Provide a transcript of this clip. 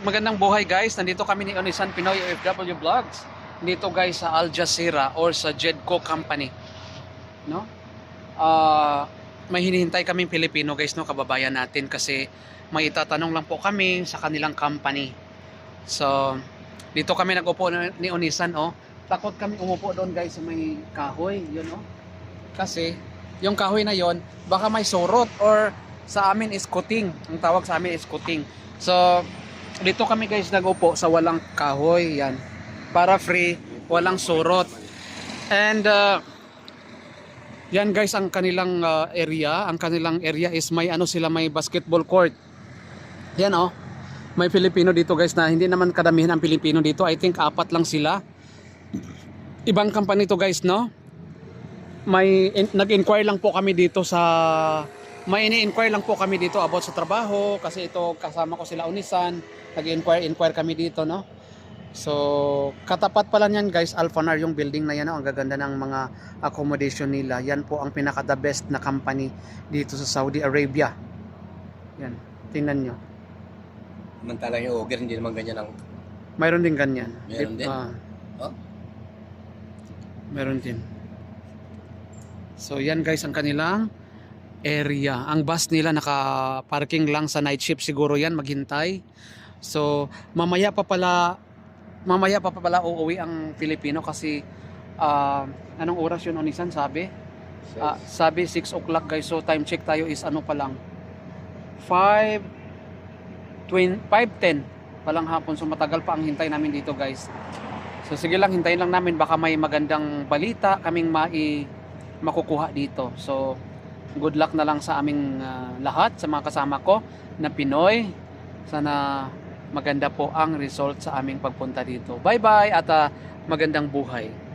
magandang buhay guys. Nandito kami ni Onisan Pinoy OFW Vlogs. Dito guys sa Al Jazeera or sa Jedco Company. No? Ah, may hinihintay kaming Pilipino guys no kababayan natin kasi may itatanong lang po kami sa kanilang company. So, dito kami nag-upo na- ni Onisan oh. Takot kami umupo doon guys sa may kahoy, yun oh. Kasi yung kahoy na yon baka may surot or sa amin is kuting. Ang tawag sa amin is kuting. So, dito kami guys nagupo sa walang kahoy, yan. Para free, walang surot. And uh, yan guys ang kanilang uh, area, ang kanilang area is may ano sila may basketball court. Yan oh. May Pilipino dito guys na hindi naman kadamihan ang Pilipino dito. I think apat lang sila. Ibang company to guys, no? May in- nag-inquire lang po kami dito sa may ini-inquire lang po kami dito about sa trabaho kasi ito kasama ko sila Unisan. Nag-inquire inquire kami dito no? So katapat pala niyan guys. Alphanar yung building na yan no? ang gaganda ng mga accommodation nila. Yan po ang pinaka the best na company dito sa Saudi Arabia. Yan. Tingnan nyo. Samantalang yung ogre, hindi naman ganyan ang... mayroon din ganyan. Meron din? Ah. Oh? meron din. So yan guys ang kanilang area. Ang bus nila naka-parking lang sa night shift siguro yan maghintay. So mamaya pa pala mamaya pa pala uuwi ang Pilipino kasi ah, anong oras yun Onisan sabi? Ah, sabi 6 o'clock guys. So time check tayo is ano pa lang 5 twin 5:10 palang hapon. So matagal pa ang hintay namin dito guys. So sige lang hintayin lang namin baka may magandang balita kaming mai makukuha dito. So good luck na lang sa aming ah, lahat sa mga kasama ko na Pinoy. Sana maganda po ang result sa aming pagpunta dito. Bye-bye at ah, magandang buhay.